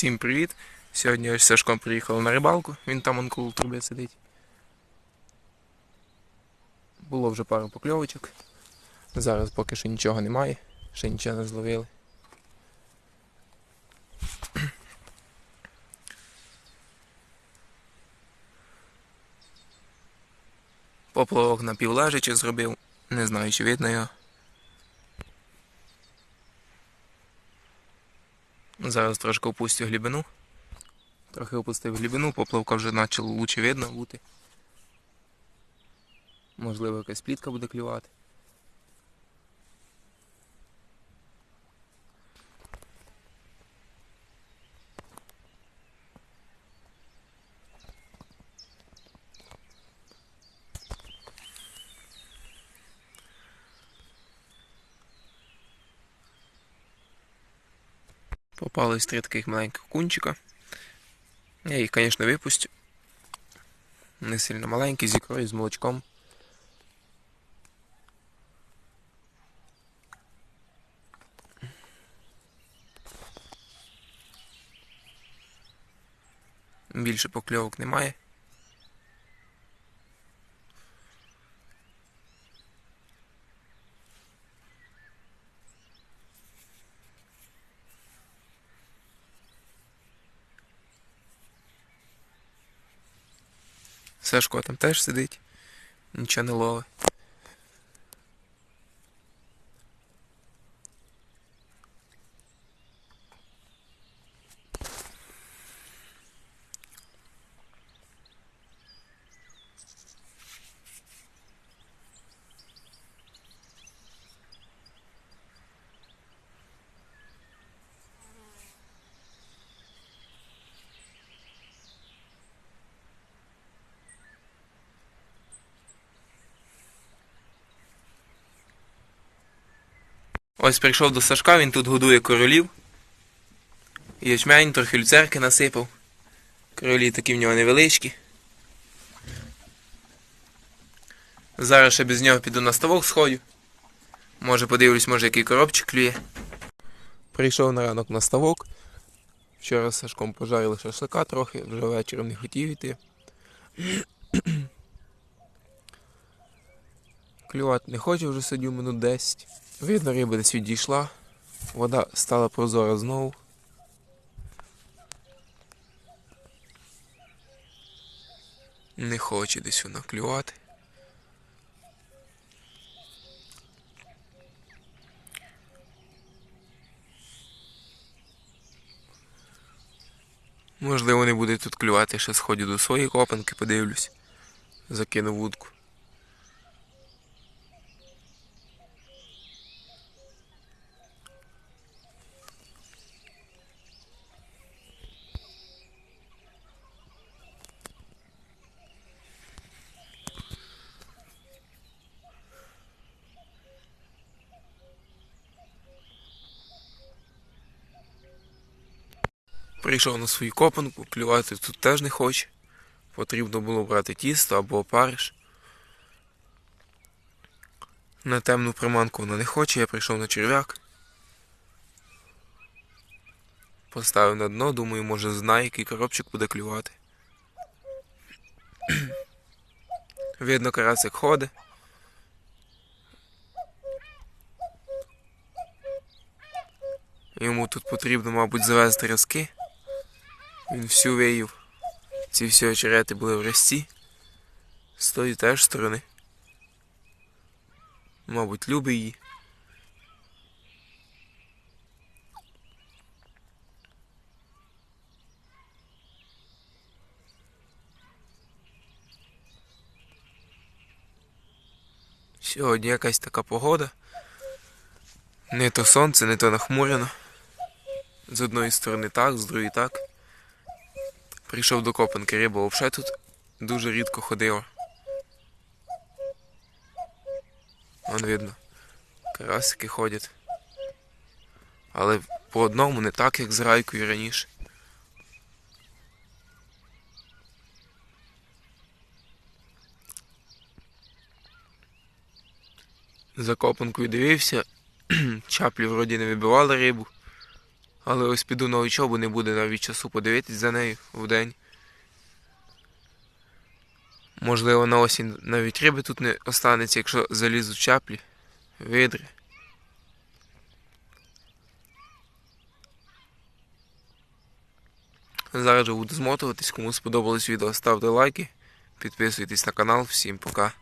Всім привіт! Сьогодні ось Сашком приїхали на рибалку, він там он коло труби сидить. Було вже пару покльовочок. Зараз поки що нічого немає, ще нічого не зловили. Поплавок напівлежачи зробив, не знаю, чи видно його. Зараз трошки опустю глибину. Трохи опустив глибину, поплавка вже почала лучше видно бути. Можливо, якась плітка буде клювати. Попались три таких маленьких кунчика. Я їх, звісно, випустю. Не сильно маленькі, з ікрою, з молочком. Більше покльовок немає. Сашко там теж сидить, нічого не ловить. Ось прийшов до Сашка, він тут годує королів. Ячмень, трохи люцерки насипав. Королі такі в нього невеличкі. Зараз ще без нього піду на ставок сходю. Може подивлюсь, може який коробчик клює. Прийшов на ранок на ставок. Вчора з Сашком пожарили шашлика трохи, вже вечором не хотів йти. Клювати не хочу, вже сидю минут 10. Видно, риба десь відійшла. Вода стала прозора знову. Не хоче десь вона клювати. Можливо, не буде тут клювати, ще сходю до своєї копанки, подивлюсь. Закину вудку. Прийшов на свою копанку, клювати тут теж не хоче. Потрібно було брати тісто або опариш. На темну приманку вона не хоче, я прийшов на черв'як. Поставив на дно, думаю, може знає, який коробчик буде клювати. Видно, карасик ходить. Йому тут потрібно, мабуть, завести різки. Він всю виїв. Ці всі очерети були в різці. З тої теж сторони. Мабуть, любить її. Сьогодні якась така погода. Не то сонце, не то нахмурено. З одної сторони так, з другої так. Прийшов до копанки риба взагалі тут дуже рідко ходила. Вон видно. Карасики ходять. Але по одному не так, як з райкою раніше. За копанкою дивився, чаплі вроді не вибивали рибу. Але ось піду на учобу, не буде навіть часу подивитись за нею вдень. Можливо, на осінь навіть риби тут не останеться, якщо залізуть чаплі, видри. Зараз же буду змотуватись. Кому сподобалось відео, ставте лайки, підписуйтесь на канал. Всім пока.